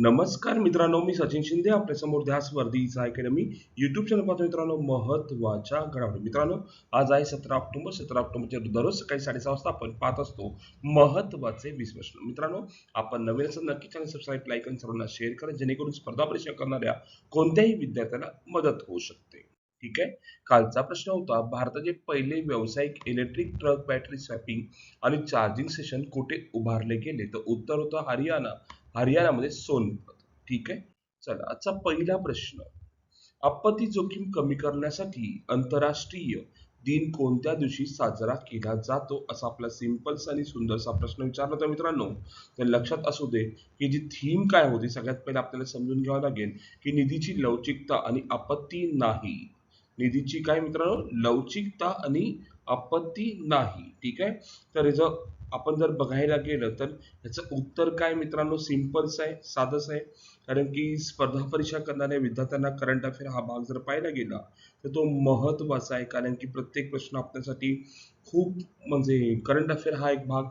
नमस्कार मित्रांनो मी सचिन शिंदे आपल्यासमोर ध्यास वर्धीचा अकॅडमी युट्यूब चॅनल पाहतो मित्रांनो महत्त्वाच्या घडामोडी. मित्रांनो आज आहे सतरा ऑक्टोबर. सतरा ऑक्टोबरच्या दररोज सकाळी साडेसहा वाजता आपण पाहत असतो महत्त्वाचे विश्लेषण. मित्रांनो आपण नवीन असं नक्की चॅनल सबस्क्राईब लाईक आणि सर्वांना शेअर करा जेणेकरून स्पर्धा परीक्षा करणाऱ्या कोणत्याही विद्यार्थ्याला मदत होऊ शकते. ठीक आहे? कालचा प्रश्न होता भारताचे पहिले व्यावसायिक इलेक्ट्रिक ट्रक बॅटरी स्वॅपिंग आणि चार्जिंग सेशन कुठे उभारले गेले? तर उत्तर होतं हरियाणा. हरियाणामध्ये सोनपत ठीक आहे? चला आजचा पहिला प्रश्न. आपत्ती जोखीम कमी करण्यासाठी आंतरराष्ट्रीय दिन कोणत्या दिवशी साजरा केला जातो? असा आपला सिंपलसा आणि सुंदरसा प्रश्न विचारला होता मित्रांनो. तर लक्षात असू दे की जी थीम काय होती सगळ्यात पहिले आपल्याला समजून घ्यावं लागेल की निधीची लवचिकता आणि आपत्ती नाही. निधीची काय मित्रांनो? लवचिकता आणि आपत्ती नाही. ठीक आहे? तर याचं आपण जर बघायला गेलं तर याचं उत्तर काय मित्रांनो? सिम्पलच आहे साधंच आहे. कारण की स्पर्धा परीक्षा करणाऱ्या विद्यार्थ्यांना करंट अफेअर हा भाग जर पाहायला गेला तर तो महत्त्वाचा आहे. कारण की प्रत्येक प्रश्न आपल्यासाठी खूप म्हणजे करंट अफेअर हा एक भाग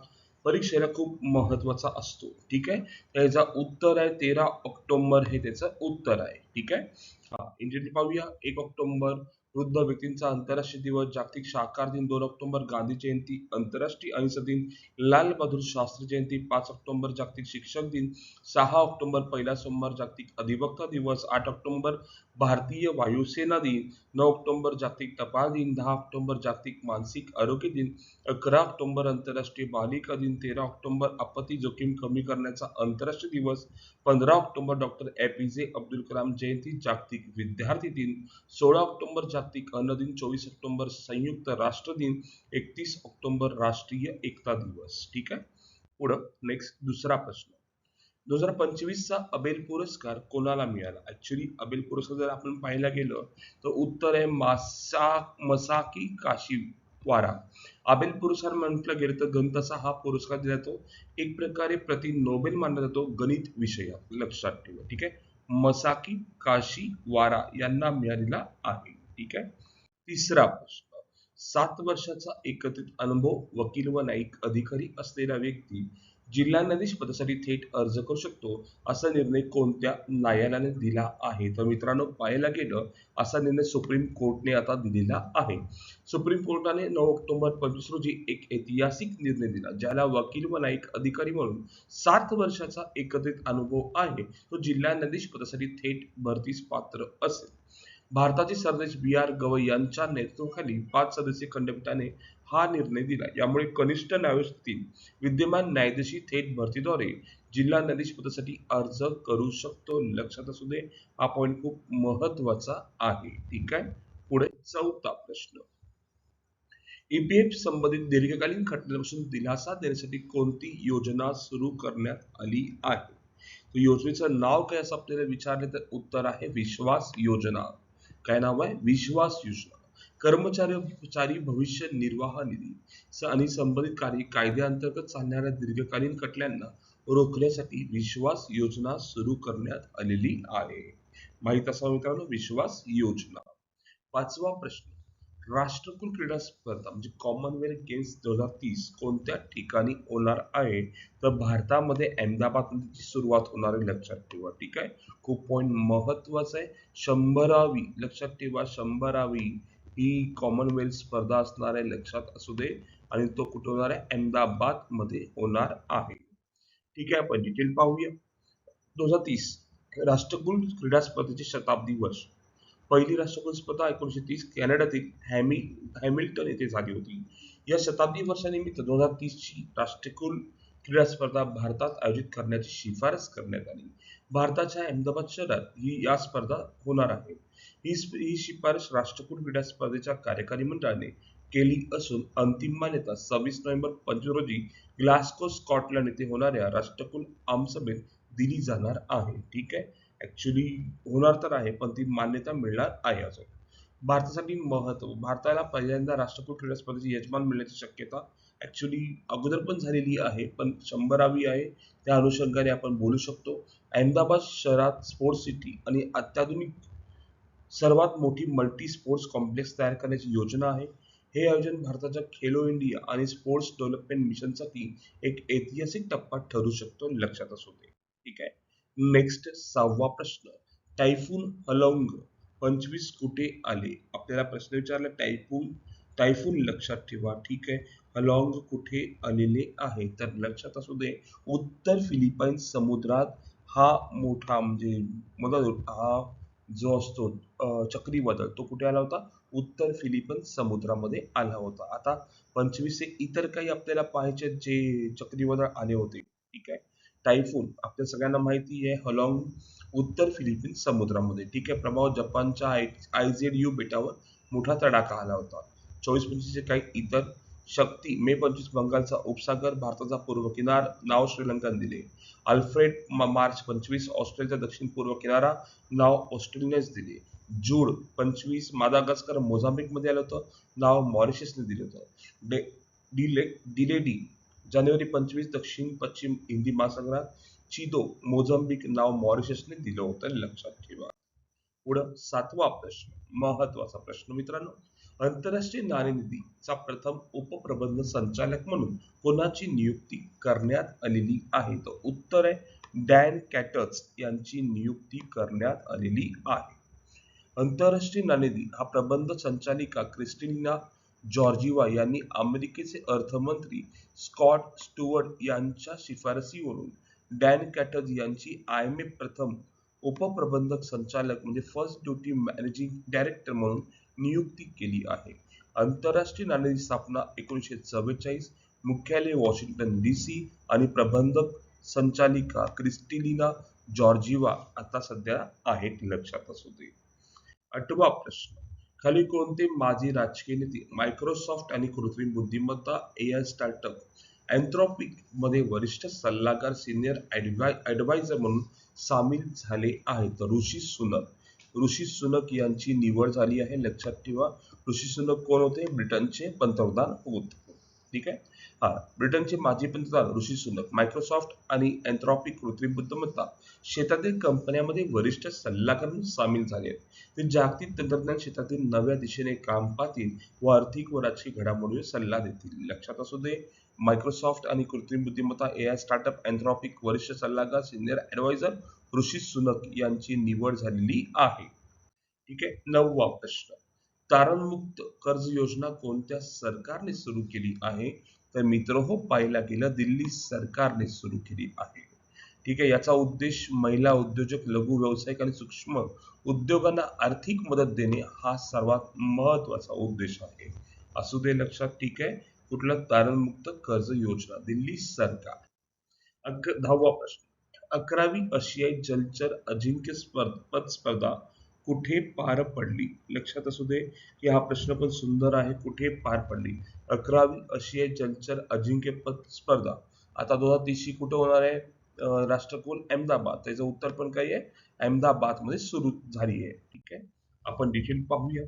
परीक्षेला खूप महत्त्वाचा असतो. ठीक आहे? त्याचा उत्तर आहे तेरा ऑक्टोबर हे त्याचं उत्तर आहे. ठीक आहे? हा इंटरव्ह्यू पाहूया. एक ऑक्टोबर वृद्ध व्यक्तींचा आंतरराष्ट्रीय दिवस जागतिक शाकार दिन दोन ऑक्टोबर गांधी जयंती आंतरराष्ट्रीय अहिंसा दिन लाल बहादूर शास्त्री जयंती पाच ऑक्टोबर जागतिक शिक्षक दिन सहा ऑक्टोबर पहिला सोमवार जागतिक अधिवक्ता दिवस आठ ऑक्टोबर भारतीय वायुसेना दिन नऊ ऑक्टोबर जागतिक टपाल दिन दहा ऑक्टोबर जागतिक मानसिक आरोग्य दिन अकरा ऑक्टोबर आंतरराष्ट्रीय बालिका दिन तेरा ऑक्टोबर आपत्ती जोखीम कमी करण्याचा आंतरराष्ट्रीय दिवस पंधरा ऑक्टोबर डॉक्टर ए पी जे अब्दुल कलाम जयंती जागतिक विद्यार्थी दिन सोळा ऑक्टोबर जागतिक जागतिक अन्न दिन चोवीस ऑक्टोबर संयुक्त राष्ट्र दिन एकतीस ऑक्टोबर राष्ट्रीय एकता दिवस. ठीक आहे? पुढं नेक्स्ट दुसरा प्रश्न. दोन हजार पंचवीसचा अबेल पुरस्कार कोणाला मिळाला? ऍक्च्युली अबेल पुरस्कार जर आपण पाहायला गेलो तर उत्तर आहे मासा मसाकी काशी वारा अबेल पुरस्कार म्हटलं गेलं तर गणिताचा हा पुरस्कार दिला जातो. एक प्रकारे प्रति नोबेल मानला जातो गणित विषय लक्षात ठेवा. ठीक आहे? मसाकी काशी वारा यांना मिळालेला आहे. ठीक आहे? तिसरा प्रश्न. सात वर्षाचा एकत्रित अनुभव वकील व न्यायिक अधिकारी असलेला व्यक्ती जिल्हा पदासाठी थेट अर्ज करू शकतो असा निर्णय कोणत्या न्यायालयाने दिला आहे? तर मित्रांनो पाहायला गेलं असा निर्णय सुप्रीम कोर्टने आता दिलेला आहे. सुप्रीम कोर्टाने नऊ ऑक्टोबर पंचवीस रोजी एक ऐतिहासिक निर्णय दिला ज्याला वकील व न्यायिक अधिकारी म्हणून सात वर्षाचा एकत्रित अनुभव आहे. तो जिल्हा पदासाठी थेट भरतीस पात्र असेल. भारताचे सरदेश बी आर गवई यांच्या नेतृत्वाखाली पाच सदस्यीय खंडपीठाने हा निर्णय दिला. यामुळे कनिष्ठ न्यायालयातील विद्यमान न्यायाधीशी थेट भरतीद्वारे जिल्हा न्यायाधीश पदासाठी अर्ज करू शकतो लक्षात असू दे. हा पॉईंट खूप महत्त्वाचा आहे. ठीक आहे? पुढे चौथा प्रश्न. ईपीएफ संबंधित दीर्घकालीन खटल्यांपासून दिलासा देण्यासाठी कोणती योजना सुरू करण्यात आली आहे? योजनेचं नाव काय असं आपल्याला विचारले तर उत्तर आहे विश्वास योजना. काय नाव आहे? विश्वास योजना. कर्मचारी भविष्य निर्वाह निधी आणि संबंधित कार्य कायद्याअंतर्गत चालणाऱ्या दीर्घकालीन खटल्यांना रोखण्यासाठी विश्वास योजना सुरू करण्यात आलेली आहे. माहीत असावं मित्रांनो? विश्वास योजना. पाचवा प्रश्न. राष्ट्रकुल क्रीडा स्पर्धा म्हणजे कॉमनवेल्थ गेम्स दोन हजार तीस कोणत्या ठिकाणी होणार आहे? तर भारतामध्ये अहमदाबाद सुरुवात होणार आहे लक्षात ठेवा ठीक आहे? खूप पॉईंट महत्वाचं आहे. शंभरावी लक्षात ठेवा शंभरावी ही कॉमनवेल्थ स्पर्धा असणार आहे लक्षात असू दे. आणि तो कुठे होणार आहे? अहमदाबादमध्ये होणार आहे. ठीक आहे आपण डिटेल पाहूया. दोन हजार तीस राष्ट्रकुल क्रीडा स्पर्धेचे शताब्दी वर्ष. पहिली राष्ट्रकुल स्पर्धा एकोणीशे तीस कॅनडातील हॅमी हॅमिल्टन येथे झाली होती. या शताब्दी वर्षानिमित्त दोन हजार तीसची राष्ट्रकुल क्रीडा स्पर्धा भारतात आयोजित करण्याची शिफारस करण्यात आली. भारताच्या अहमदाबाद शहरात ही या स्पर्धा होणार आहे. ही ही शिफारस राष्ट्रकुल क्रीडा स्पर्धेच्या कार्यकारी मंडळाने केली असून अंतिम मान्यता सव्वीस नोव्हेंबर पंचवीस रोजी ग्लास्को स्कॉटलंड येथे होणाऱ्या राष्ट्रकुल आमसभेत दिली जाणार आहे. ठीक आहे? ऍक्च्युली होणार तर आहे पण ती मान्यता मिळणार आहे अजून. भारतासाठी महत्त्व भारताला पहिल्यांदा राष्ट्रकुल क्रीडा स्पर्धेचे यजमान मिळण्याची शक्यता ऍक्च्युली अगोदर पण झालेली आहे पण शंभरावी आहे. त्या अनुषंगाने आपण बोलू शकतो. अहमदाबाद शहरात स्पोर्ट्स सिटी आणि अत्याधुनिक सर्वात मोठी मल्टी स्पोर्ट्स कॉम्प्लेक्स तयार करण्याची योजना आहे. हे आयोजन भारताच्या खेलो इंडिया आणि स्पोर्ट्स डेव्हलपमेंट मिशनसाठी एक ऐतिहासिक टप्पा ठरू शकतो लक्षात असू दे. ठीक आहे? नेक्स्ट सहावा प्रश्न. टायफून हलौंग पंचवीस कुठे आले? आपल्याला प्रश्न विचारला टायफून टायफून लक्षात ठेवा. ठीक आहे? हलॉंग कुठे आलेले आहे? तर लक्षात असू दे उत्तर फिलिपाईन्स समुद्रात हा मोठा म्हणजे मदत हा जो असतो चक्रीवादळ तो कुठे आला होता? उत्तर फिलिपाईन्स समुद्रामध्ये आला होता. आता पंचवीस इतर काही आपल्याला पाहायचे जे चक्रीवादळ आले होते. टायफून आपल्या सगळ्यांना माहिती आहे हलॉंग उत्तर फिलिपिन समुद्रामध्ये. ठीक आहे प्रभाव जपानच्या आय आयझेड यू बेटावर मोठा तडाखा आला होता. चोवीस पंचवीसचे काही इतर शक्ती मे पंचवीस बंगालचा उपसागर भारताचा पूर्व किनार नाव श्रीलंकन दिले. अल्फ्रेड मार्च पंचवीस ऑस्ट्रेलियाचा दक्षिण पूर्व किनारा नाव ऑस्ट्रेलियाच दिले. जूड पंचवीस मादागास्कर मोझांबिकमध्ये आलं होतं नाव मॉरिशसने दिलं होतं. डे डिले डिलेडी जानेवारी पंचवीस दक्षिण पश्चिम हिंदी महासागरात चिदो मोझम्बिक नाव मॉरिशसने दिलं होतं. लक्षात ठेवा पुढं सातवा प्रश्न महत्त्वाचा प्रश्न मित्रांनो आंतरराष्ट्रीय नाणेनिधीचा प्रथम उपप्रबंध संचालक म्हणून कोणाची नियुक्ती करण्यात आलेली आहे? तर उत्तर आहे डॅन कॅटर्स यांची नियुक्ती करण्यात आलेली आहे. आंतरराष्ट्रीय नाणेनिधी हा प्रबंध संचालिका क्रिस्टिना जॉर्जिवा यांनी अमेरिकेचे अर्थमंत्री स्कॉट स्टुअर्ट यांच्या शिफारसीवरून डॅन कॅटर्स यांची आय एम ए प्रथम उपप्रबंधक संचालक म्हणजे फर्स्ट ड्युटी मॅनेजिंग डायरेक्टर म्हणून नियुक्ती केली आहे. आंतरराष्ट्रीय नाणेनिधी स्थापना एकोणीसशे चव्वेचाळीस मुख्यालय वॉशिंग्टन डी सी आणि प्रबंधक संचालिका क्रिस्टिलिना जॉर्जिवा आता सध्या आहेत लक्षात असू दे. आठवा प्रश्न. खाली कोणते माजी राजकीय नेते मायक्रोसॉफ्ट आणि कृत्रिम बुद्धिमत्ता ए आय स्टार्टअप अँथ्रॉपिकमध्ये वरिष्ठ सल्लागार सिनियर ऍडवायझर म्हणून सामील झाले आहेत. ऋषी सुनक ऋषी सुनक यांची निवड झाली आहे. लक्षात ठेवा ऋषी सुनक कोण होते? ब्रिटनचे पंतप्रधान होते. ठीक आहे? हा ब्रिटनचे माजी पंतप्रधान ऋषी सुनक मायक्रोसॉफ्ट आणि अँथ्रॉपिक कृत्रिम बुद्धिमत्ता क्षेत्रातील कंपन्यांमध्ये वरिष्ठ सल्लागार म्हणून सामील झाले आहेत. ते जागतिक तंत्रज्ञान क्षेत्रातील नव्या दिशेने काम पाहतील व आर्थिक व राजकीय घडामोडीवर सल्ला देतील. लक्षात असू दे मायक्रोसॉफ्ट आणि कृत्रिम बुद्धिमत्ता ए आय स्टार्टअप अँथ्रॉपिक वरिष्ठ सल्लागार सिनियर ऍडवायझर ऋषी सुनक यांची निवड झालेली आहे. ठीक आहे? नववा प्रश्न. तारणमुक्त कर्ज योजना कोणत्या सरकारने सुरू केली आहे? तर मित्र हो पाहिला गेला दिल्ली सरकारने सुरू केली आहे. ठीक आहे याचा उद्देश महिला उद्योजक लघु व्यावसायिक आणि सूक्ष्म उद्योगांना आर्थिक मदत देणे हा सर्वात महत्त्वाचा उद्देश आहे. असू दे लक्षात ठीक आहे कुठलं तारणमुक्त कर्ज योजना? दिल्ली सरकार. दहावा प्रश्न. अकरावी आशियाई जलचर अजिंक्य स्पर्ध स्पर्धा कुठे पार पडली? लक्षात असू दे की हा प्रश्न पण सुंदर आहे कुठे पार पडली? अकरावी आशियाई जलचर अजिंक्यपद स्पर्धा. आता दोन हजार तीसशी कुठे होणार आहे? राष्ट्रकुल अहमदाबाद. त्याचं उत्तर पण काही आहे. अहमदाबादमध्ये सुरू झाली आहे ठीक आहे? आपण डिटेल पाहूया.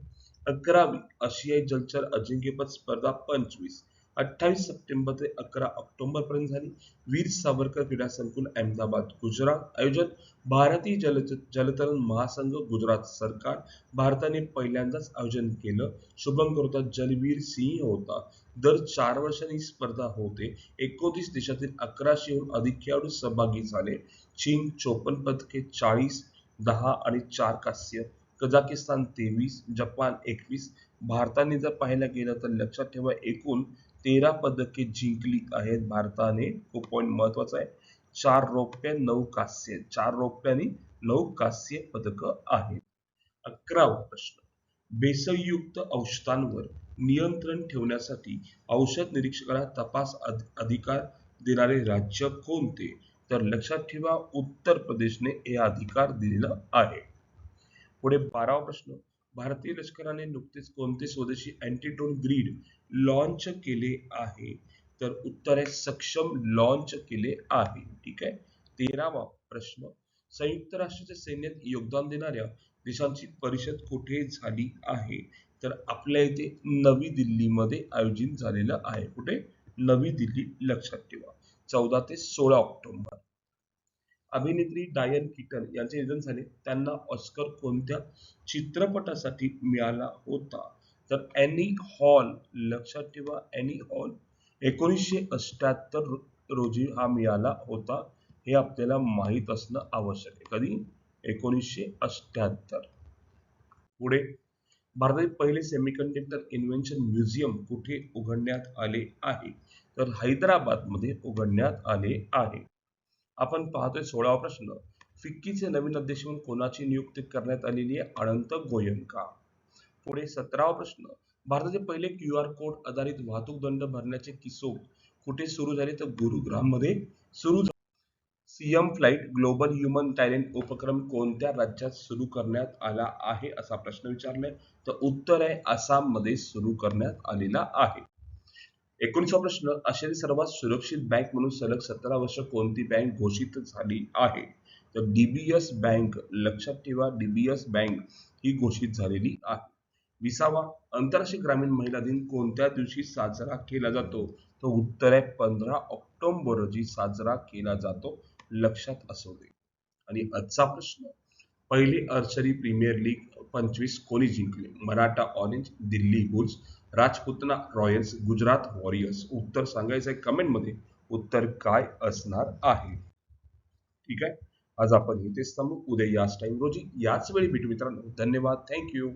अकरावी आशियाई जलचर अजिंक्यपद स्पर्धा पंचवीस. अठ्ठावीस सप्टेंबर ते अकरा ऑक्टोबर पर्यंत झाली. वीर सावरकर क्रीडा संकुल अहमदाबाद गुजरात. आयोजन भारतीय जल जलतरण महासंघ गुजरात सरकार. भारताने पहिल्यांदाच आयोजन केलं. शुभंकरोता जलवीर सिंह होता. दर चार वर्षांनी स्पर्धा होते. एकोणतीस देशातील अकराशेहून अधिक खेळाडू सहभागी झाले. चीन चोपन्न पदके चाळीस दहा आणि चार कास्य. कझाकिस्तान तेवीस जपान एकवीस भारताने जर पाहायला गेलं तर लक्षात ठेवा एकूण तेरा पदके जिंकली आहेत भारताने. तो पॉईंट महत्त्वाचा आहे. चार रौप्य नऊ कास्य. चार रौप्य आणि नऊ कास्य पदक आहेत. अकरावा प्रश्न. बेसयुक्त औषधांवर नियंत्रण ठेवण्यासाठी औषध निरीक्षकाला तपास अधिकार देणारे राज्य कोणते? तर लक्षात ठेवा उत्तर प्रदेशने हे अधिकार दिलेला आहे. पुढे बारावा प्रश्न. भारतीय लष्कराने नुकतेच कोणते स्वदेशी अँटीटोन ग्रीड लॉन्च केले आहे? तर उत्तर आहे सक्षम लॉन्च केले आहे. ठीक आहे? तेरावा प्रश्न. संयुक्त राष्ट्राच्या सैन्यात योगदान देणाऱ्या देशांची परिषद कुठे झाली आहे? तर आपल्या इथे नवी दिल्लीमध्ये आयोजित झालेलं आहे. कुठे? नवी दिल्ली. लक्षात ठेवा. चौदा ते सोळा ऑक्टोबर. अभिनेत्री डायन किटन यांचे निधन झाले. त्यांना ऑस्कर कोणत्या चित्रपटासाठी मिळाला होता? तर एनी हॉल लक्षात ठेवा एनी हॉल. एकोणीसशे अष्ट्याहत्तर रोजी हा मिळाला होता. हे आपल्याला माहीत असणं आवश्यक आहे. कधी? एकोणीसशे अठ्ठ्याहत्तर. पुढे. भारतातील पहिले सेमीकंडक्टर इन्व्हेन्शन म्युझियम कुठे उघडण्यात आले आहे? तर हैदराबादमध्ये उघडण्यात आले आहे. आपण पाहतोय सोळावा प्रश्न. फिक्कीचे नवीन अध्यक्ष म्हणून कोणाची नियुक्ती करण्यात आलेली आहे? अनंत गोयंका. पुढे सतरावा प्रश्न. भारताचे पहिले क्यू आर कोड आधारित वाहतूक दंड भरण्याचे किसोब कुठे सुरू झाले? तर गुरुग्राममध्ये सुरू CM flight global human talent उपक्रम कोणत्या राज्यात सुरू करण्यात आला आहे? असा प्रश्न विचारलाय. तर उत्तर आहे आसाममध्ये सुरू करण्यात आलेला आहे. एकोणीसवा प्रश्न आशियातील सर्वात सुरक्षित बँक म्हणून सलग सतरा वर्ष कोणती बँक घोषित झाली आहे? तर डीबीएस बँक लक्षात ठेवा डीबीएस बँक ही घोषित झालेली आहे. विसावा आंतरराष्ट्रीय ग्रामीण महिला दिन कोणत्या दिवशी साजरा केला जातो? तो उत्तर आहे पंधरा ऑक्टोबर रोजी साजरा केला जातो. लक्षात असू दे. आणि आजचा प्रश्न पहिली अर्चरी प्रीमियर लीग पंचवीस कोणी जिंकले. Maratha orange Delhi bulls Rajputana royals Gujarat warriors उत्तर सांगायचं आहे कमेंटमध्ये उत्तर काय असणार आहे? ठीक आहे? आज आपण इथेच थांबू. उद्या याच टाइम रोजी याच वेळी भेटू मित्रांनो. धन्यवाद. थँक्यू